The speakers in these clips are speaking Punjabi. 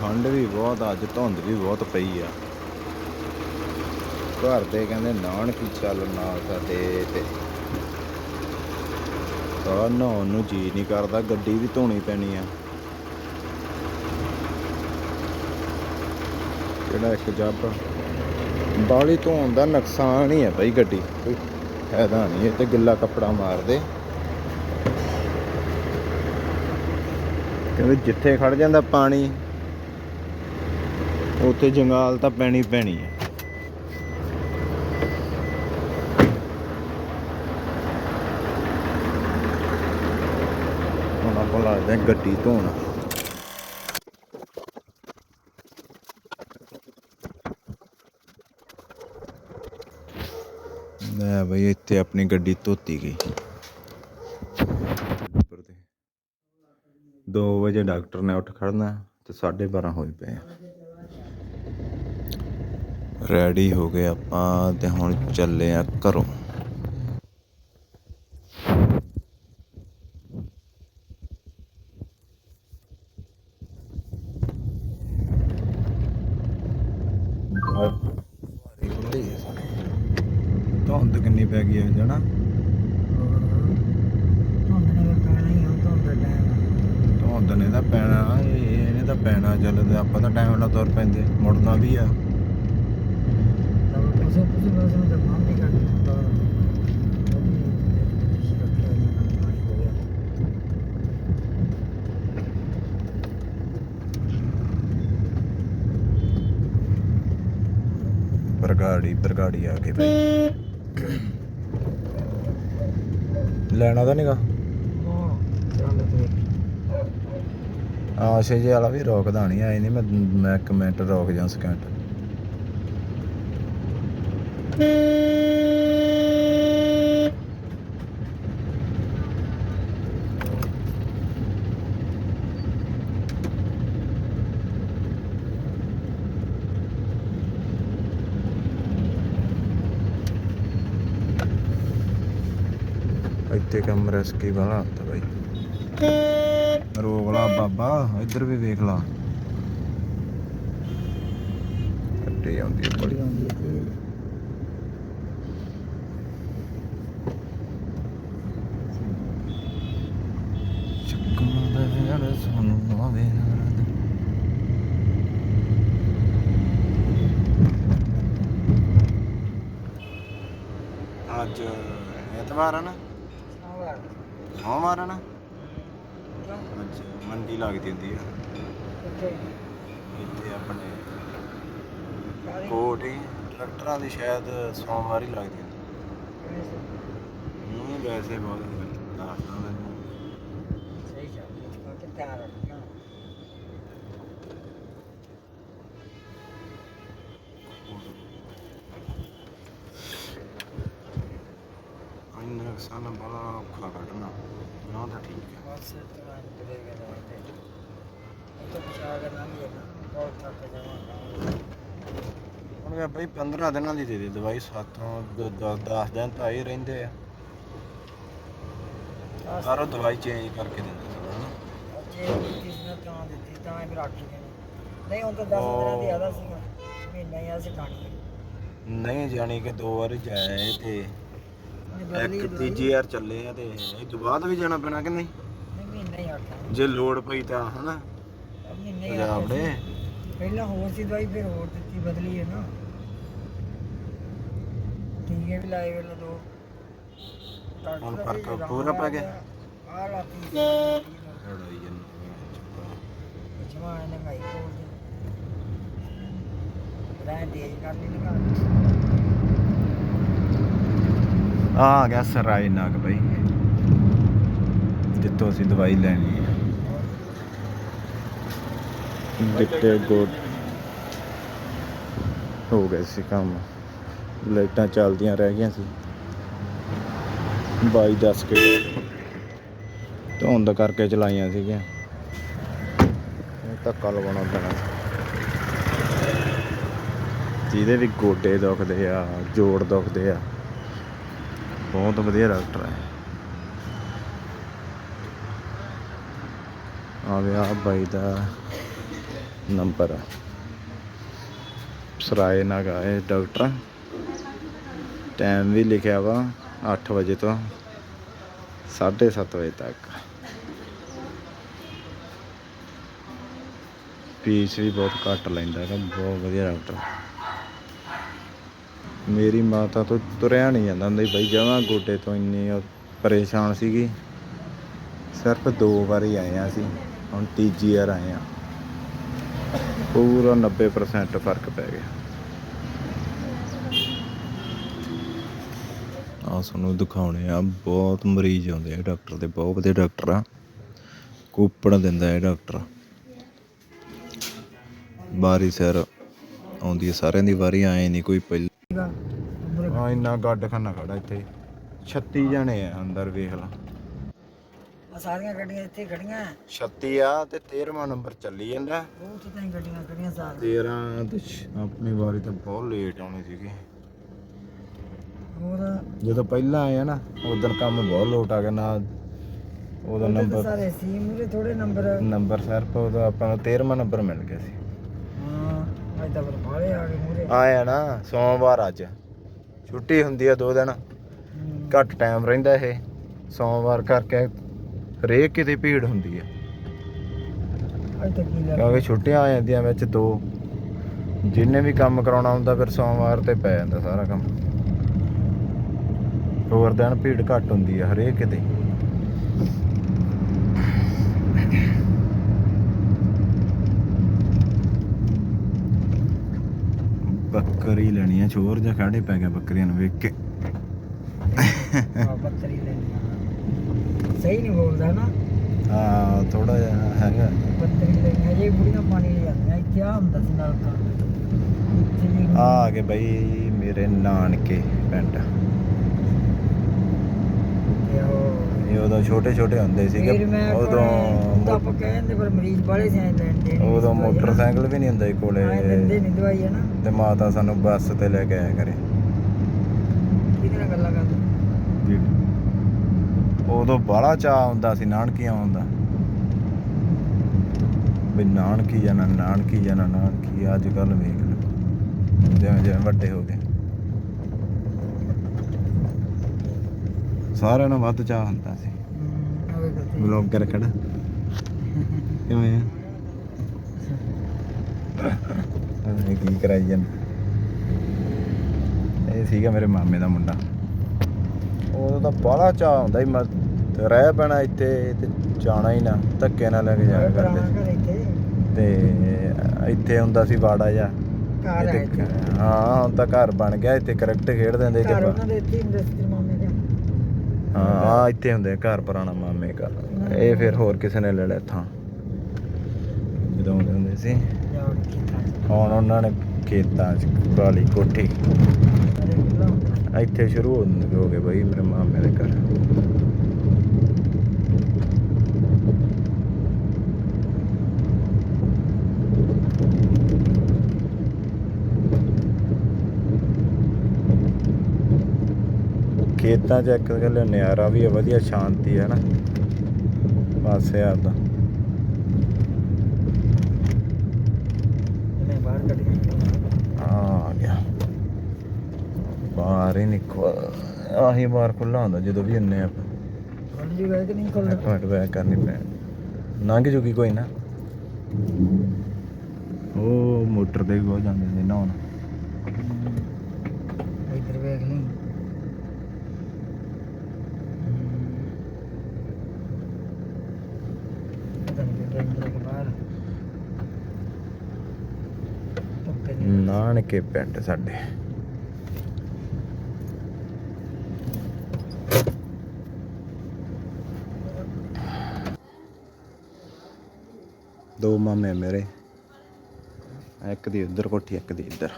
ਠੰਡ ਵੀ ਬਹੁਤ ਅੱਜ ਧੁੰਦ ਵੀ ਬਹੁਤ ਪਈ ਆ। ਘਰ ਦੇ ਕਹਿੰਦੇ, ਨਾਨਕੀ ਚੱਲ ਨਾਲ ਸਾਡੇ ਤੇ। ਤਾਂ ਨਹਾਉਣ ਨੂੰ ਜੀ ਨਹੀਂ ਕਰਦਾ, ਗੱਡੀ ਵੀ ਧੋਣੀ ਪੈਣੀ ਆ। ਜਿਹੜਾ ਇੱਕ ਜੱਬ ਬਾਲੀ ਧੋਣ ਦਾ ਨੁਕਸਾਨ ਹੀ ਹੈ ਬਈ ਗੱਡੀ। ਕੋਈ ਫਾਇਦਾ ਨਹੀਂ, ਇਹ ਤੇ ਗਿੱਲਾ ਕੱਪੜਾ ਮਾਰਦੇ। ਕਹਿੰਦੇ, ਜਿੱਥੇ ਖੜ ਜਾਂਦਾ ਪਾਣੀ ਉੱਥੇ ਜੰਗਾਲ ਤਾਂ ਪੈਣੀ ਪੈਣੀ ਹੈ। ਹੁਣ ਆਪਾਂ ਲੱਗਦੇ ਗੱਡੀ ਧੋਣਾ। ਲੈ ਬਈ, ਇੱਥੇ ਆਪਣੀ ਗੱਡੀ ਧੋਤੀ ਗਈ। ਉੱਪਰ 2 ਵਜੇ ਡਾਕਟਰ ਨੇ ਉੱਠ ਖੜਨਾ ਤੇ 12:30 ਹੋਏ ਪਏ ਰੈਡੀ ਹੋ ਗਏ ਆਪਾਂ ਤੇ ਹੁਣ ਚੱਲੇ ਆ ਘਰੋਂ। ਧੁੰਦ ਕਿੰਨੀ ਪੈ ਗਈ ਹੈ ਜਣਾ ਧੁੰਦ ਨੇ ਤਾਂ ਪੈਣਾ ਇਹ- ਇਹਨੇ ਤਾਂ ਪੈਣਾ ਚੱਲਦੇ ਆਪਾਂ ਤਾਂ ਟਾਈਮ ਨਾਲ ਤੁਰ ਪੈਂਦੇ ਮੁੜਨਾ ਵੀ ਆ। ਬਰਗਾੜੀ ਬਰਗਾੜੀ ਆ ਕੇ ਬਈ। ਲੈਣਾ ਤਾਂ ਨਹੀਂਗਾ। ਆਸ਼ੇ ਜੇ ਵਾਲਾ ਵੀ ਰੋਕਦਾ ਨਹੀਂ ਆਏ ਨਹੀਂ ਮੈਂ ਮੈਂ ਇੱਕ ਮਿੰਟ ਰੋਕ ਜਾਂ ਸਕਿੰਟ ਇੱਥੇ ਕੰਮ ਰਸਕੀ ਵਾਲਾ ਹੁੰਦਾ ਬਾਈ। ਰੋਕ ਲਾ ਬਾਬਾ, ਇੱਧਰ ਵੀ ਵੇਖ ਲਾ। ਅੱਡੇ ਆਉਂਦੀ ਬੜੀ ਚੱਕਾਂ ਦਾ ਯਾਰ ਆਵੇ ਨਾਦ ਅੱਜ ਐਤਵਾਰ ਆ ਨਾ ਸੋਮਵਾਰ ਆ ਨਾ ਅੱਜ ਮੰਡੀ ਲੱਗਦੀ ਹੁੰਦੀ ਆ ਇੱਥੇ ਆਪਣੇ ਕੋਟ ਹੀ ਟਰੈਕਟਰਾਂ ਦੀ ਸ਼ਾਇਦ ਸੋਮਵਾਰ ਹੀ ਲੱਗਦੀ ਹੁੰਦੀ ਨਹੀਂ ਵੈਸੇ ਬਹੁਤ ਦੱਸਦਾ ਮੈਨੂੰ ਇੰਨਾ ਕਿਸਾਨ ਬੜਾ ਔਖਾ ਕੱਢਣਾ। ਨਾ ਤਾਂ ਠੀਕ ਹੈ। ਹੁਣ ਵੀ ਬਈ 15 ਦਿਨਾਂ ਦੀ ਦੇ ਦੇ ਦਵਾਈ ਸਾਥੋਂ 10 ਦਿਨ ਤਾਂ ਆਏ ਰਹਿੰਦੇ ਆ। ਸਾਰੋ ਦਵਾਈ ਚੇਂਜ ਕਰਕੇ ਦਿੰਦੇ ਸੀ ਹਨਾ ਨਹੀਂ ਹੁਣ ਤਾਂ 10 ਦਿਨਾਂ ਦੀ ਆਦਾ ਸੀਗਾ। ਮਹੀਨਾ ਹੀ ਅਸੀਂ ਖਾਣੀ ਹੈ ਨਹੀਂ ਜਾਣੀ ਕਿ ਦੋ ਵਾਰ ਜਾਏ ਤੇ। ਇੱਕ ਤੀਜੀ ਵਾਰ ਚੱਲੇ ਆ ਤੇ ਇਹ ਤੋਂ ਬਾਅਦ ਵੀ ਜਾਣਾ ਪੈਣਾ ਕਿ ਨਹੀਂ? ਨਹੀਂ ਮਹੀਨਾ ਹੀ ਆਖਿਆ ਜੇ ਲੋੜ ਪਈ ਤਾਂ ਹਨਾ? ਮਹੀਨਾ ਹੀ ਪੰਜਾਬ ਆਖਿਆ ਦੇ ਸੀ। ਪਹਿਲਾਂ ਹੋਰ ਸੀ ਦਵਾਈ ਫਿਰ ਹੋਰ ਦਿੱਤੀ ਬਦਲੀ ਹੈ ਨਾ। ਟੀਕੇ ਵੀ ਲਾਏ ਵੇਲੇ ਦੋ ਡਾਕਟਰ ਹੁਣ ਦਾ ਫ਼ਰਕ ਵੀ ਆਰਾਮ ਪੂਰਾ ਪੈ ਗਿਆ? ਆ ਰਾਤੀ ਲੜਾਈ ਜਾਂਦੀ ਜਮਾ ਇਹਨੇ ਭਾਈ ਕੋਲ ਰਹਿ ਤੇਜ਼ ਕਰ ਲਈ ਲਗਾ ਆ ਆ ਗਿਆ ਸਰਾਈ ਨਾਗ ਬਈ। ਜਿੱਥੋਂ ਅਸੀਂ ਦਵਾਈ ਲੈਣੀ ਹੈ ਦਿੱਤੇ ਗੋਡ ਹੋ ਗਏ ਸੀ ਕੰਮ। ਲਾਈਟਾਂ ਚੱਲਦੀਆਂ ਰਹਿ ਗਈਆਂ ਸੀ। ਬਾਈ ਦੱਸ ਕੇ ਧੁੰਦ ਕਰਕੇ ਚਲਾਈਆਂ ਸੀਗੀਆਂ। ਧੱਕਾ ਲਵਾਉਣਾ ਪੈਣਾ। ਜਿਹਦੇ ਵੀ ਗੋਡੇ ਦੁਖਦੇ ਆ, ਜੋੜ ਦੁਖਦੇ ਆ ਬਹੁਤ ਵਧੀਆ ਡਾਕਟਰ ਹੈ। ਆ ਗਿਆ ਬਾਈ ਦਾ ਨੰਬਰ। ਆ ਸਰਾਏ ਨਗਾ ਇਹ ਡਾਕਟਰ। ਟਾਈਮ ਵੀ ਲਿਖਿਆ ਵਾ 8 ਵਜੇ ਤੋਂ 7:30 ਵਜੇ ਤੱਕ। ਫੀਸ ਵੀ ਬਹੁਤ ਘੱਟ ਲੈਂਦਾ ਹੈਗਾ, ਬਹੁਤ ਵਧੀਆ ਡਾਕਟਰ। ਮੇਰੀ ਮਾਤਾ ਤੋਂ ਤੁਰਿਆ ਨਹੀਂ ਜਾਂਦਾ ਹੁੰਦਾ ਸੀ। ਬਈ ਜਮਾਂ ਗੋਡੇ ਤੋਂ ਇੰਨੀ ਉਹ ਪਰੇਸ਼ਾਨ ਸੀਗੀ। ਸਿਰਫ ਦੋ ਵਾਰੀ ਆਏ ਆ ਅਸੀਂ। ਹੁਣ ਤੀਜੀ ਵਾਰ ਆਏ ਆ ਪੂਰਾ 90% ਫ਼ਰਕ ਪੈ ਗਿਆ। ਆ ਤੁਹਾਨੂੰ ਦਿਖਾਉਣੇ ਆ। ਬਹੁਤ ਮਰੀਜ਼ ਆਉਂਦੇ ਆ ਡਾਕਟਰ ਦੇ। ਬਹੁਤ ਵਧੀਆ ਡਾਕਟਰ ਆ। ਕੂਪਣ ਦਿੰਦਾ ਇਹ ਡਾਕਟਰ। ਵਾਰੀ ਸਿਰ ਆਉਂਦੀ ਹੈ ਸਾਰਿਆਂ ਦੀ ਵਾਰੀ ਆਏ ਨਹੀਂ ਕੋਈ ਪਹਿਲਾਂ ਆ ਇੰਨਾ ਗੱਡ ਖਾਨਾ ਖੜਾ ਇੱਥੇ। 36 ਜਣੇ ਆ ਅੰਦਰ ਵੇਖ ਲਾ। ਆ ਸਾਰੀਆਂ ਗੱਡੀਆਂ ਇੱਥੇ ਖੜੀਆਂ। 36 ਆ ਤੇ 13ਵਾਂ ਨੰਬਰ ਚੱਲੀ ਜਾਂਦਾ। ਉਹ ਉੱਥੇ ਤਾਂ ਹੀ ਗੱਡੀਆਂ ਖੜੀਆਂ ਸਾਰੀਆਂ। 13 ਤੇ ਆਪਣੀ ਵਾਰੀ ਤਾਂ ਬਹੁਤ ਲੇਟ ਆਉਣੀ ਸੀਗੀ। ਹੋਰ? ਜਦੋਂ ਪਹਿਲਾਂ ਆਏ ਨਾ ਉਦੋਂ ਕੰਮ ਬਹੁਤ ਲੋਟ ਆ ਗਿਆ ਨਾ। ਉਹਦਾ ਨੰਬਰ ਸਾਰੇ ਸੀ ਮੂਰੇ ਥੋੜੇ ਨੰਬਰ ਨੰਬਰ ਸਿਰਫ ਉਹਦਾ ਆਪਾਂ ਨੂੰ 13ਵਾਂ ਨੰਬਰ ਮਿਲ ਗਿਆ ਸੀ। ਹਾਂ ਅੱਜ ਤਾਂ ਫਿਰ ਬਾਹਲੇ ਆ ਗਏ ਮੂਰੇ ਆਇਆ ਨਾ ਸੋਮਵਾਰ ਅੱਜ। ਛੁੱਟੀ ਹੁੰਦੀ ਆ ਦੋ ਦਿਨ। ਘੱਟ ਟਾਈਮ ਰਹਿੰਦਾ ਇਹ। ਸੋਮਵਾਰ ਕਰਕੇ ਹਰੇਕ ਕਿਤੇ ਭੀੜ ਹੁੰਦੀ ਆ। ਅੱਜ ਤਾਂ ਕੀ ਕਿਉਂਕਿ ਛੁੱਟੀਆਂ ਆ ਜਾਂਦੀਆਂ ਵਿੱਚ ਦੋ। ਜਿੰਨੇ ਵੀ ਕੰਮ ਕਰਾਉਣਾ ਹੁੰਦਾ ਫਿਰ ਸੋਮਵਾਰ ਤੇ ਪੈ ਜਾਂਦਾ ਸਾਰਾ ਕੰਮ। ਹੋਰ ਦਿਨ ਭੀੜ ਘੱਟ ਹੁੰਦੀ ਆ ਹਰੇਕ ਕਿਤੇ। ਬੱਕਰੀ ਲੈਣੀ ਆ ਚੋਰ ਜਿਹਾ ਖਾੜੇ ਪੈ ਗਿਆ ਬੱਕਰੀਆਂ ਨੂੰ ਵੇਖ ਕੇ। ਆ ਬੱਕਰੀ ਲੈਣੀ ਆ। ਸਹੀ ਨਹੀਂ ਬੋਲਦਾ ਨਾ। ਆ ਥੋੜਾ ਜਿਹਾ ਹੈਗਾ। ਬੱਕਰੀ ਲੈਣੀ ਆ ਜੇ ਬੁੜੀਆਂ ਪਾਣੀ ਲੈ ਜਾਂਦੀਆਂ ਇੱਥੇ ਆ ਹੁੰਦਾ ਸੀ ਆ ਆ ਗਏ ਬਈ ਮੇਰੇ ਨਾਨਕੇ ਪਿੰਡ। ਤੇ ਉਹ ਇਹ ਉਦੋਂ ਛੋਟੇ ਛੋਟੇ ਹੁੰਦੇ ਸੀਗੇ। ਉਦੋਂ ਤਾਂ ਆਪਾਂ ਕਹਿੰਦੇ ਪਰ ਮਰੀਜ਼ ਬਾਲੇ ਸਿਆਣੇ ਲੈਂਦੇ ਨੇ ਉਦੋਂ ਮੋਟਰਸਾਈਕਲ ਵੀ ਨਹੀਂ ਹੁੰਦਾ ਸੀ ਕੋਲੇ ਲੈਂਦੇ ਨਹੀਂ ਦਵਾਈ ਹੈ ਨਾ ਤੇ ਮਾਤਾ ਸਾਨੂੰ ਬੱਸ ਤੇ ਲੈ ਕੇ ਆਇਆ ਕਰੇ। ਕਿਹਦੇ ਨਾਲ ਗੱਲਾਂ ਕਰਦੇ? ਉਦੋਂ ਬਾਹਲਾ ਚਾਹ ਹੁੰਦਾ ਸੀ ਨਾਨਕੀ ਆਉਣ ਦਾ। ਵੀ ਨਾਨਕੀ ਜਾਣਾ ਨਾਨਕੀ ਜਾਣਾ ਨਾਨਕੀ ਅੱਜ ਕੱਲ ਵੇਖ ਲਓ। ਜਿਵੇਂ ਜਿਵੇਂ ਵੱਡੇ ਹੋ ਗਏ। ਸਾਰਿਆਂ ਨੂੰ ਵੱਧ ਚਾਹ ਹੁੰਦਾ ਸੀ। ਬਲੌਗਰ ਖੜਾ। ਕਿਵੇਂ ਆ? ਇਹ ਕੀ ਕਰਾਈ ਜਾਂਦਾ ਇਹ ਸੀਗਾ ਮੇਰੇ ਮਾਮੇ ਦਾ ਮੁੰਡਾ। ਉਦੋਂ ਤਾਂ ਬਾਹਲਾ ਚਾਹ ਹੁੰਦਾ ਮੈਂ ਤੇ ਰਹਿ ਪੈਣਾ ਇੱਥੇ ਤੇ ਜਾਣਾ ਹੀ ਨਾ ਧੱਕੇ ਨਾਲ ਲੈ ਕੇ ਜਾਇਆ ਕਰਦੇ। ਤੇ ਇੱਥੇ ਹੁੰਦਾ ਸੀ ਵਾੜਾ ਜਾ ਹੈ ਹਾਂ ਹੁਣ ਤਾਂ ਘਰ ਬਣ ਗਿਆ ਇੱਥੇ ਕਰੈਕਟ ਖੇਡਦੇ ਹੁੰਦੇ ਸੀ ਘਰ ਆਪਾਂ। ਉਹਨਾਂ ਦੇ ਇੱਥੇ ਇੰਡਸਟਰੀ ਮਾਮੇ ਦੇ ਹਾਂ। ਆ ਇੱਥੇ ਹੁੰਦੇ ਆ, ਘਰ ਪੁਰਾਣਾ ਮਾਮੇ ਘਰ। ਇਹ ਫਿਰ ਹੋਰ ਕਿਸੇ ਨੇ ਲੈ ਲਿਆ ਥਾਂ। ਜਦੋਂ ਆਉਂਦੇ ਹੁੰਦੇ ਸੀ। ਹੁਣ ਉਹਨਾਂ ਨੇ ਖੇਤਾਂ 'ਚ ਕਾਲੀ ਕੋਠੀ। ਇੱਥੇ ਸ਼ੁਰੂ ਹੋ- ਹੋ ਗਏ ਬਈ ਮੇਰੇ ਮਾਮੇ ਦੇ ਘਰ। ਖੇਤਾਂ 'ਚ ਇੱਕ ਗੱਲ ਨਿਆਰਾ ਵੀ ਹੈ ਵਧੀਆ ਸ਼ਾਂਤੀ ਹੈ ਨਾ। ਪਾਸੇ ਕੱਢ ਕੇ ਆ ਗਿਆ। ਬਾਹਰ ਹੀ ਨਿਕਲ ਆਹੀ ਬਾਹਰ ਖੁੱਲਾ ਹੁੰਦਾ ਜਦੋਂ ਵੀ ਇੰਨੇ ਆਪਾਂ। ਖੁੱਲ ਜੂਗਾ ਕਿ ਨਹੀਂ ਖੁੱਲ ਇੱਕ ਮਿੰਟ ਬੈਕ ਕਰਨੀ ਪੈਣ। ਲੰਘ ਜੂਗੀ ਕੋਈ ਨਾ। ਉਹ ਮੋਟਰ ਤੇ ਵੀ ਬਹੁਤ ਜਾਂਦੇ ਨੇ ਨਹਾਉਣ। ਇੱਧਰ ਵੇਖ ਲਈ ਪਤਾ ਨਹੀਂ ਕਿੱਥੇ ਅੰਦਰ ਕੇ ਬਾਹਰ ਧੁੱਪੇ ਦੇ ਨਾਨਕੇ ਪਿੰਡ ਸਾਡੇ। ਦੋ ਮਾਮੇ ਮੇਰੇ ਇੱਕ ਦੀ ਉੱਧਰ ਕੋਠੀ ਇੱਕ ਦੀ ਇੱਧਰ।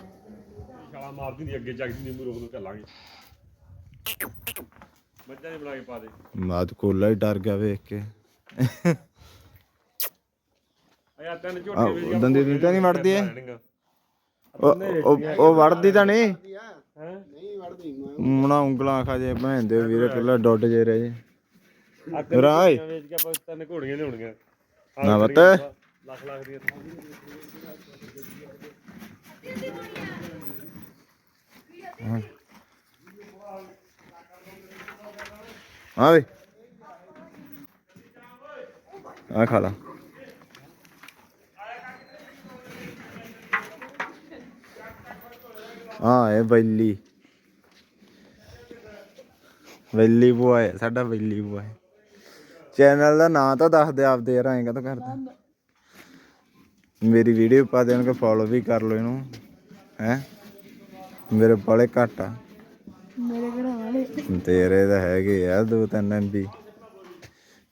ਛਾਲਾ ਮਾਰਦੀ ਦੀ ਅੱਗੇ ਜਗਦੀ ਨਿੰਬੂ ਰੋਕ ਨੂੰ ਚੱਲਾਂਗੇ। ਮੱਝਾਂ ਨੇ ਬਣਾ ਕੇ ਪਾ ਦੇ। ਮਾਦ ਕੋਲਾ ਹੀ ਡਰ ਗਿਆ ਵੇਖ ਕੇ। ਆ ਤਿੰਨ ਆਹ, ਝੋਟੀਆਂ ਵੇਚ ਉਦੋਂ ਦੀ ਤਾਂ ਨਹੀਂ ਵੜਦੀ ਇਹ? ਉਹ ਵੜਦੀ ਤਾਂ ਨਹੀਂ? ਹੈ? ਮਣਾ ਉਂਗਲਾਂ ਖਾ ਜੇ ਭੈਣ ਦੇ ਵੀਰੇ ਕੱਲਾ ਡੁੱਡ ਜੇ ਰਹੇ। ਜੇ ਰਾਏ। ਝੋਟੀਆਂ ਵੇਚ ਕੇ ਆਪਾਂ ਤਿੰਨ ਘੋੜੀਆਂ ਲਿਆਉਣੀਆਂ। ਨਾ ਬਤ ਲੱਖ ਲੱਖ ਦੀਆਂ ਹਾਂ। ਆ ਵੇ। ਆ ਖਾ ਲਾ। ਆ ਇਹ ਬੈਲੀ ਬੈਲੀ ਬੁਆ ਹੈ ਸਾਡਾ ਬੈਲੀ ਬੁਆ ਹੈ। ਚੈਨਲ ਦਾ ਨਾਂ ਤਾਂ ਦੱਸ ਦੇ ਆਪਦੇ ਯਾਰ ਐਂ ਕਦੋਂ ਕਰਦਾ? ਮੇਰੀ ਵੀਡੀਓ ਪਾ ਦੇ ਉਹਨੂੰ ਫੋਲੋ ਵੀ ਕਰ ਲਓ ਇਹਨੂੰ। ਹੈ? ਮੇਰੇ ਬਾਲੇ ਘੱਟ ਆ। ਮੇਰੇ ਕਿਹੜਾ ਵਾਲੇ। ਤੇਰੇ ਤਾਂ ਹੈਗੇ ਆ ਦੋ ਤਿੰਨ ਐਮਬੀ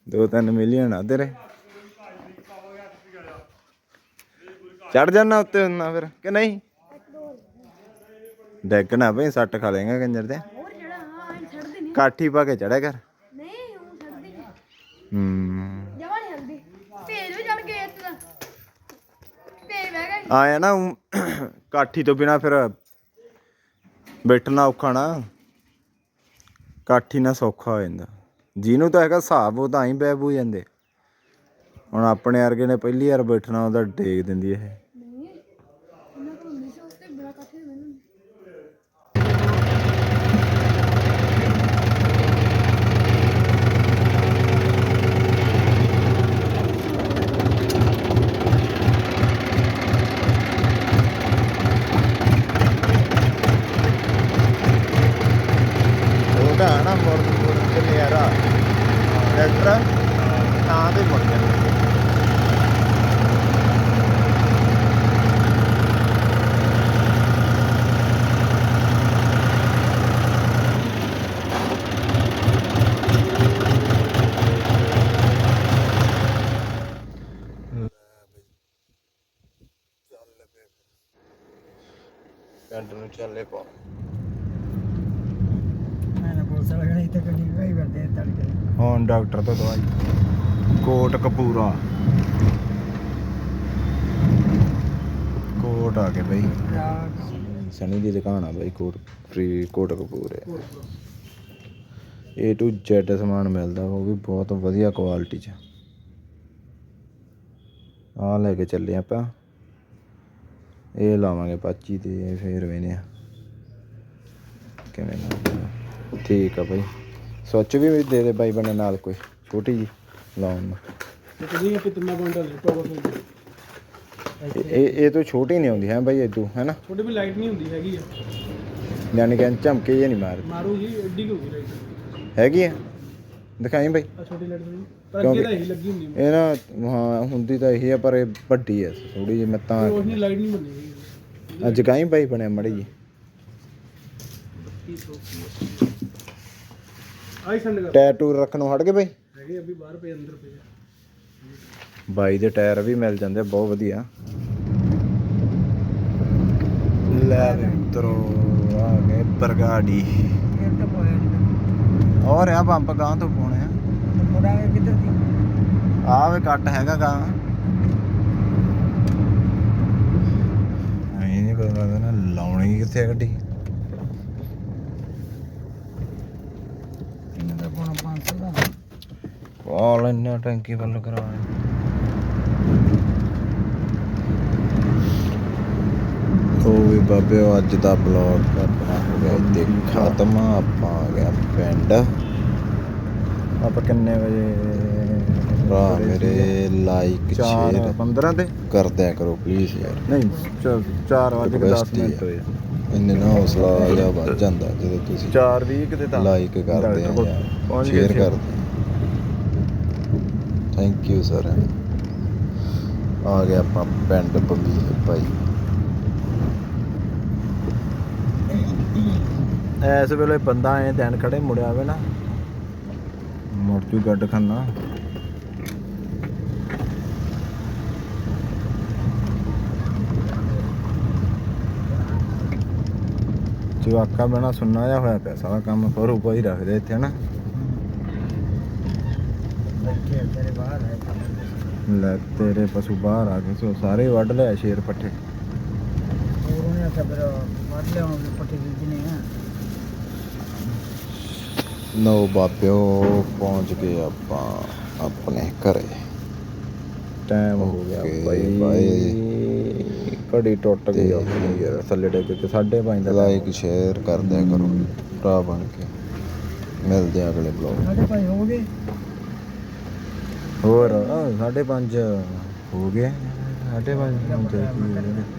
ਦੋ ਤਿੰਨ ਮਿਲੀਅਨ ਆ ਤੇਰੇ। ਚੜ ਜਾਣਾ ਉੱਤੇ ਹੁੰਨਾ ਫਿਰ ਕਿ ਨਹੀਂ? ਡੈਕਣਾ ਭਈ ਸੱਟ ਖਾ ਲੇਗਾ ਕੰਜਰ ਤੇ। ਹੋਰ ਜਿਹੜਾ ਹਾਂ ਐਂ ਛੱਡਦੇ ਨਹੀਂ ਕਾਠੀ ਪਾ ਕੇ ਚੜਿਆ ਕਰ। ਨਹੀਂ ਉਹ ਛੱਡਦੇ ਨਹੀਂ ਹੂੰ। ਜਮਾ ਨਹੀਂ ਹਲਦੀ। ਭੇਜ ਵੀ ਚੜ ਗਏ ਇੱਥੇ ਤਾਂ ਭੇਜ ਬਹਿ ਗਏ ਆਇਆ ਨਾ ਊਂ ਕਾਠੀ ਤੋਂ ਬਿਨਾ ਫਿਰ ਬੈਠਣਾ ਔਖਾ ਨਾ। ਕਾਠੀ ਨਾਲ ਸੌਖਾ ਹੋ ਜਾਂਦਾ। ਜਿਹਨੂੰ ਤਾਂ ਹੈਗਾ ਹਿਸਾਬ ਉਹ ਤਾਂ ਹੀ ਬੈ ਬੂ ਜਾਂਦੇ। ਹੁਣ ਆਪਣੇ ਵਰਗੇ ਨੇ ਪਹਿਲੀ ਵਾਰ ਬੈਠਣਾ ਉਹਦਾ ਡੇਗ ਦਿੰਦੀ ਇਹ ਨਹੀਂ ਇਹਨਾਂ ਕੋਲ ਹੁੰਦੀ ਸੀ ਉਸ ਤੇ ਬੜਾ ਕੱਠੇ ਮੈਨੂੰ ਉਹਦਾ ਨਾ ਮੋੜ ਮੋੜ ਕੇ ਨਿਆਰਾ ਟਰੈਕਟਰ ਤਾਂ ਤੇ ਮੁੜ ਜਾਂਦਾ ਪਿੰਡ ਨੂੰ ਚੱਲੇ ਪਾ। ਹੁਣ ਡਾਕਟਰ ਤੋਂ ਦਵਾਈ। ਕੋਟ ਕਪੂਰਾ। ਕੋਟ ਆ ਕੇ ਬਈ। ਸਨੀ ਦੀ ਦੁਕਾਨ ਆ ਬਈ ਕੋਟ ਫ੍ਰੀ ਕੋਟ ਕਪੂਰੇ। A to Z ਸਮਾਨ ਮਿਲਦਾ ਉਹ ਵੀ ਬਹੁਤ ਵਧੀਆ ਕੁਆਲਿਟੀ ਚ। ਆ ਲੈ ਕੇ ਚੱਲੇ ਆਪਾਂ। ਇਹ ਲਾਵਾਂਗੇ ਪਾਚੀ ਤੇ ਫੇਰ ਵੇਨੇ ਆ। ਕਿਵੇਂ ਠੀਕ ਆ ਬਈ। ਸੋਚ ਵੀ ਦੇ ਦੇ ਬਾਈ ਬਣੇ ਨਾਲ ਕੋਈ ਛੋਟੀ ਜੀ ਲਾਉਣ ਨੂੰ। ਕੁਇੰਟਲ ਇਹ- ਇਹ ਤੋਂ ਛੋਟੀ ਨਹੀਂ ਆਉਂਦੀ ਹੈ ਬਾਈ ਇਦੋਂ ਹੈ ਨਾ ਛੋਟੀ ਵੀ ਲਾਈਟ ਨਹੀਂ ਹੁੰਦੀ ਹੈਗੀ ਆ। ਯਾਨੀ ਕਿ ਝਮਕੇ ਜੇ ਨਹੀਂ ਮਾਰਦੀ। ਮਾਰੂ ਜੀ ਐਡੀ ਲਾਈਟ ਹੈਗੀ ਆ? ਦਿਖਾਈ ਬਾਈ। ਆ ਛੋਟੀ ਲਾਈਟ ਥੋੜੀ ਪਰ ਅੱਗੇ ਤਾਂ ਇਹੀ ਲੱਗੀ ਹੁੰਦੀ ਇਹ ਨਾ ਹਾਂ ਹੁੰਦੀ ਤਾਂ ਇਹੀ ਆ ਪਰ ਇਹ ਵੱਡੀ ਆ ਥੋੜੀ ਜਿਹੀ ਮੈਂ ਤਾਂ ਲਾਈਟ ਨਹੀਂ ਬਾਈ ਬਣਿਆ ਮੜੀ ਜੀ ਆਈ ਸੰਡ ਕਰ। ਟਾਇਰ ਟੂਰ ਰੱਖਣੋਂ ਹਟ ਗਏ ਬਾਈ। ਹੈਗੇ ਅਭੀ ਬਾਹਰ ਪਏ ਅੰਦਰ ਪਏ ਆ। ਬਾਈ ਦੇ ਟਾਇਰ ਵੀ ਮਿਲ ਜਾਂਦੇ ਬਹੁਤ ਵਧੀਆ। ਲੈ ਮਿੱਤਰੋ ਆ ਗਏ ਬਰਗਾੜੀ। ਹੋਰ ਆ ਪੰਪ ਗਾਂ ਤੋਂ ਪਾਉਣੇ ਆ। ਕਿੱਧਰ ਦੀ? ਆ ਵੇ ਕੱਟ ਹੈਗਾ ਗਾਂ ਐਂ ਨਹੀਂ ਪਤਾ ਲੱਗਦਾ ਨਾ ਲਾਉਣੀ ਕਿੱਥੇ ਆ ਗੱਡੀ। ਇਹਨਾਂ ਦਾ ਕੋਣ 500 ਦਾ। ਕਾਲ ਇੰਨਾ ਟੈਂਕੀ ਵੱਲ ਕਰਾਉਣਾ। ਹੋ ਵੀ ਬਾਬੇ ਅੱਜ ਦਾ ਬਲੌਗ ਆਪਣਾ ਹੋ ਗਿਆ ਇੱਥੇ ਖਤਮ ਆਪਾਂ ਆ ਗਿਆ ਪਿੰਡ। ਆਪਾਂ ਕਿੰਨੇ ਵਜੇ ਭਰਾ ਮੇਰੇ ਲਾਈਕ ਸ਼ੇਅਰ 15 ਤੇ? ਕਰ ਦਿਆ ਕਰੋ ਪਲੀਜ਼ ਯਾਰ। ਨਹੀਂ 4 ਵਜੇ 10 ਮਿੰਟ ਹੋਏ ਇੰਨੇ ਨਾ ਹੌਸਲਾ ਜਾਂ ਵੱਧ ਜਾਂਦਾ ਜਦੋਂ ਤੁਸੀਂ 4 20 ਕਿਤੇ ਤਾਂ ਲਾਈਕ ਕਰਦੇ ਆ ਸ਼ੇਅਰ ਕਰਦੇ ਥੈਂਕ ਯੂ ਸਰ ਆ ਗਿਆ ਆਪਾਂ ਪਿੰਡ ਬੰਬੀ ਭਾਈ। ਐਸ ਵੇਲੇ ਬੰਦਾ ਐ ਦਿਨ ਖੜੇ ਮੁੜਿਆ ਆਵੇ ਨਾ। ਮੁੜ ਜੂ ਗੱਡ ਖਾਨਾ। ਜਵਾਕਾ ਬਣਾ ਸੁਣਨਾ ਜਿਹਾ ਹੋਇਆ ਪਿਆ ਸਾਰਾ ਕੰਮ ਫਰੂ ਪਾਈ ਰੱਖਦੇ ਇੱਥੇ ਆਏ ਲੈ ਤੇਰੇ ਪਸ਼ੂ ਬਾਹਰ ਆ ਗਏ ਸੋ ਸਾਰੇ ਵੱਢ ਲਿਆ ਸ਼ੇਰ ਪੱਠੇ। ਬੀਜਨੇ ਆ। ਨੋ ਬਾਬਿਓ ਪਹੁੰਚ ਗਏ ਆਪਾਂ ਆਪਣੇ ਘਰੇ। ਟਾਈਮ ਹੋ ਗਿਆ Okay, ਬਾਈ। bye। ਘੜੀ ਟੁੱਟ ਗਈ ਤੇ- ਆਪਣੀ। ਯਾਰ ਥੱਲੇ ਡਿੱਗ ਕੇ 5:30 ਦਾ ਲਾਈਕ ਸ਼ੇਅਰ ਕਰ ਦਿਆ ਕਰੋ ਭਰਾ ਬਣ ਕੇ। ਮਿਲਦੇ ਆ ਅਗਲੇ ਬਲੌਗ ਸਾਡੇ ਭਾਈ ਹੋ ਗਏ? ਹੋਰ 5:30 ਹੋ ਗਏ। 5:30 ਹੁਣ ਤੇ ਕੀ ਹੋ ਗਿਆ